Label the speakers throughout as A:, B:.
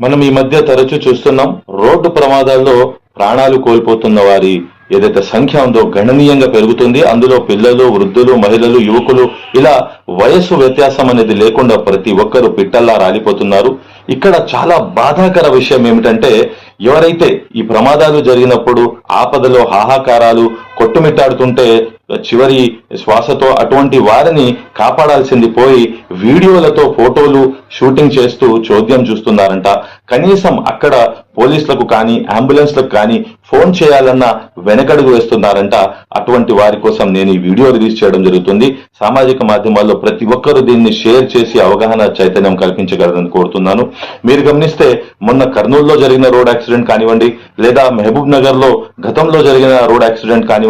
A: మనం ఈ మధ్య తరచూ చూస్తున్నాం రోడ్డు ప్రమాదాల్లో ప్రాణాలు కోల్పోతున్న వారి ఏదైతే సంఖ్య ఉందో గణనీయంగా పెరుగుతుంది. అందులో పిల్లలు వృద్ధులు మహిళలు యువకులు ఇలా వయస్సు వ్యత్యాసం అనేది లేకుండా ప్రతి ఒక్కరూ పిట్టల్లా రాలిపోతున్నారు. ఇక్కడ చాలా బాధాకర విషయం ఏమిటంటే ఎవరైతే ఈ ప్రమాదాలు జరిగినప్పుడు ఆపదలో హాహాకారాలు కొట్టుమిట్టాడుతుంటే చివరి శ్వాసతో అటువంటి వారిని కాపాడాల్సింది పోయి వీడియోలతో ఫోటోలు షూటింగ్ చేస్తూ చోద్యం చూస్తున్నారంట. కనీసం అక్కడ పోలీసులకు కానీ అంబులెన్స్లకు కానీ ఫోన్ చేయాలన్న వెనకడుగు వేస్తున్నారంట. అటువంటి వారి కోసం నేను ఈ వీడియో రిలీజ్ చేయడం జరుగుతుంది. సామాజిక మాధ్యమాల్లో ప్రతి ఒక్కరూ దీన్ని షేర్ చేసి అవగాహన చైతన్యం కల్పించగలరని కోరుతున్నాను. మీరు గమనిస్తే మొన్న కర్నూలులో జరిగిన రోడ్ యాక్సిడెంట్ కానివ్వండి లేదా మహబూబ్ నగర్లో గతంలో జరిగిన రోడ్ యాక్సిడెంట్ కానివ్వండి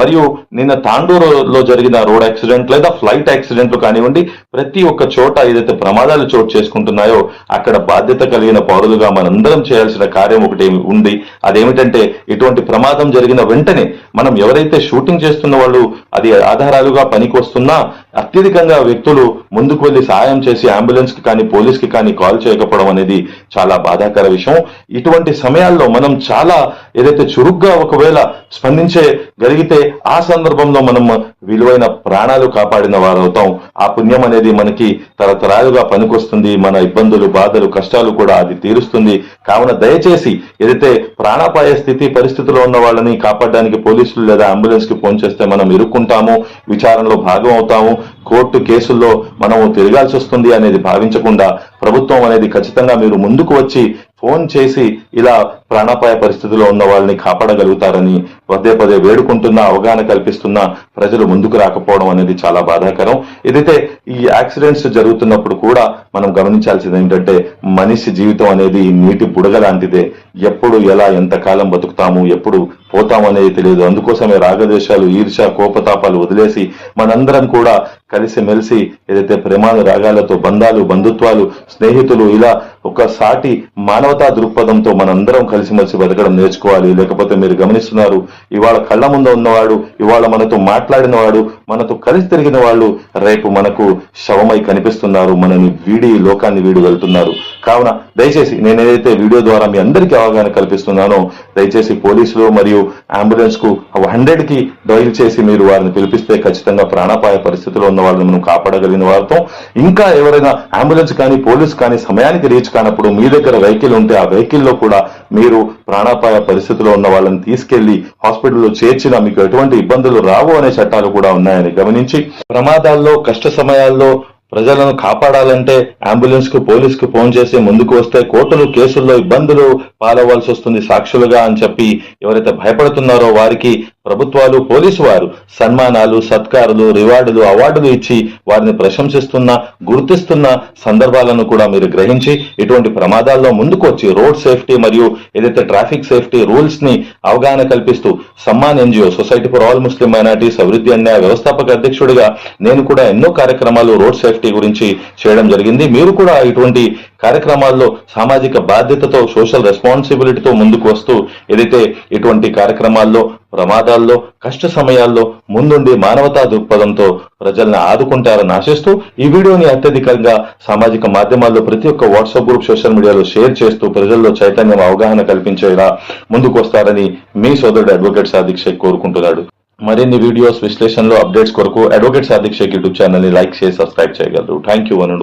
A: మరియు నిన్న తాండూరులో జరిగిన రోడ్ యాక్సిడెంట్ లేదా ఫ్లైట్ యాక్సిడెంట్లు కానివ్వండి ప్రతి ఒక్క చోట ఏదైతే ప్రమాదాలు చోటు చేసుకుంటున్నాయో అక్కడ బాధ్యత కలిగిన పౌరులుగా మనందరం చేయాల్సిన కార్యం ఒకటి ఉంది. అదేమిటంటే ఇటువంటి ప్రమాదం జరిగిన వెంటనే మనం ఎవరైతే షూటింగ్ చేస్తున్న వాళ్ళు అది ఆధారాలుగా పనికి వస్తున్నా అత్యధికంగా వ్యక్తులు ముందుకు వెళ్ళి సహాయం చేసి అంబులెన్స్కి కానీ పోలీస్కి కానీ కాల్ చేయకపోవడం అనేది చాలా బాధాకర విషయం. ఇటువంటి సమయాల్లో మనం చాలా ఏదైతే చురుగ్గా ఒకవేళ స్పందించే గలిగితే ఆ సందర్భంలో మనం విలువైన ప్రాణాలు కాపాడిన వారు అవుతాం ఆ పుణ్యం అనేది మనకి తరతరాలుగా పనికొస్తుంది. మన ఇబ్బందులు బాధలు కష్టాలు కూడా అది తీరుస్తుంది. కావున దయచేసి ఏదైతే ప్రాణాపాయ స్థితి పరిస్థితిలో ఉన్న వాళ్ళని కాపాడడానికి పోలీసులు లేదా అంబులెన్స్కి ఫోన్ చేస్తే మనం ఇరుక్కుంటాము విచారణలో భాగం అవుతాము. కోర్టు కేసుల్లో మనము తిరగాల్సి వస్తుంది అనేది భావించకుండా ప్రభుత్వం అనేది ఖచ్చితంగా మీరు ముందుకు వచ్చి ఫోన్ చేసి ఇలా ప్రాణాపాయ పరిస్థితిలో ఉన్న వాళ్ళని కాపాడగలుగుతారని పదే పదే వేడుకుంటున్నా అవగాహన కల్పిస్తున్నా ప్రజలు ముందుకు రాకపోవడం అనేది చాలా బాధాకరం. ఏదైతే ఈ యాక్సిడెంట్స్ జరుగుతున్నప్పుడు కూడా మనం గమనించాల్సింది ఏంటంటే మనిషి జీవితం అనేది నీటి బుడగ లాంటిదే. ఎప్పుడు ఎలా ఎంతకాలం బతుకుతాము ఎప్పుడు పోతాము అనేది తెలియదు. అందుకోసమే రాగదేశాలు ఈర్ష కోపతాపాలు వదిలేసి మనందరం కూడా కలిసి మెలిసి ఏదైతే ప్రేమాలు రాగాలతో బంధాలు బంధుత్వాలు స్నేహితులు ఇలా ఒక సాటి మానవతా దృక్పథంతో మనందరం కలిసిమెలిసి బతకడం నేర్చుకోవాలి. లేకపోతే మీరు గమనిస్తున్నారు ఇవాళ కళ్ళ ముందు ఉన్నవాడు ఇవాళ మనతో మాట్లాడిన వాడు మనతో కలిసి తిరిగిన వాళ్ళు రేపు మనకు శవమై కనిపిస్తున్నారు మనని వీడి లోకాన్ని వీడి వెళ్తున్నారు కావున దయచేసి నేను ఏదైతే వీడియో ద్వారా మీ అందరికీ అవగాహన కల్పిస్తున్నానో దయచేసి పోలీసులు మరియు అంబులెన్స్కు హండ్రెడ్కి డైల్ చేసి మీరు వారిని పిలిపిస్తే ఖచ్చితంగా ప్రాణాపాయ పరిస్థితిలో ఉన్న వాళ్ళని మనం కాపాడగలిగిన వారితో. ఇంకా ఎవరైనా అంబులెన్స్ కానీ పోలీస్ కానీ సమయానికి రీచ్ కానప్పుడు మీ దగ్గర వెహికల్ ఉంటే ఆ వెహికల్లో కూడా మీరు ప్రాణాపాయ పరిస్థితిలో ఉన్న వాళ్ళని తీసుకెళ్ళి హాస్పిటల్లో చేర్చినా మీకు ఎటువంటి ఇబ్బందులు రావు అనే చట్టాలు కూడా ఉన్నాయని గమనించి ప్రమాదాల్లో కష్ట సమయాల్లో ప్రజలను కాపాడాలంటే అంబులెన్స్కు పోలీస్కు ఫోన్ చేసి ముందుకు వస్తే కోర్టులు కేసుల్లో ఇబ్బందులు పాలవ్వాల్సి వస్తుంది సాక్షులుగా అని చెప్పి ఎవరైతే భయపడుతున్నారో వారికి ప్రభుత్వాలు పోలీసు వారు సన్మానాలు సత్కారులు రివార్డులు అవార్డులు ఇచ్చి వారిని ప్రశంసిస్తున్న గుర్తిస్తున్న సందర్భాలను కూడా మీరు గ్రహించి ఇటువంటి ప్రమాదాల్లో ముందుకు వచ్చి రోడ్ సేఫ్టీ మరియు ఏదైతే ట్రాఫిక్ సేఫ్టీ రూల్స్ని అవగాహన కల్పిస్తూ Samman NGO society for all Muslim minorities అభివృద్ధి అన్యాయ వ్యవస్థాపక అధ్యక్షుడిగా నేను కూడా ఎన్నో కార్యక్రమాలు రోడ్ సేఫ్టీ గురించి చేయడం జరిగింది. మీరు కూడా ఇటువంటి కార్యక్రమాల్లో సామాజిక బాధ్యతతో సోషల్ రెస్పాన్సిబిలిటీతో ముందుకు వస్తూ ఏదైతే ఇటువంటి కార్యక్రమాల్లో ప్రమాదాల్లో కష్ట సమయాల్లో ముందుండి మానవతా దృక్పథంతో ప్రజల్ని ఆదుకుంటారని ఆశిస్తూ ఈ వీడియోని అత్యధికంగా సామాజిక మాధ్యమాల్లో ప్రతి ఒక్క వాట్సాప్ గ్రూప్ సోషల్ మీడియాలో షేర్ చేస్తూ ప్రజల్లో చైతన్యం అవగాహన కల్పించేలా ముందుకు వస్తారని మీ సోదరుడు అడ్వకేట్ సాదిక్ షేక్ కోరుకుంటున్నాడు. మరిన్ని వీడియోస్ విశ్లేషణలో అప్డేట్స్ కొరకు అడ్వకేట్ సాదిక్ షేక్ యూట్యూబ్ ఛానల్ని లైక్ చేసి సబ్స్క్రైబ్ చేయగలరు. Thank you అనుడు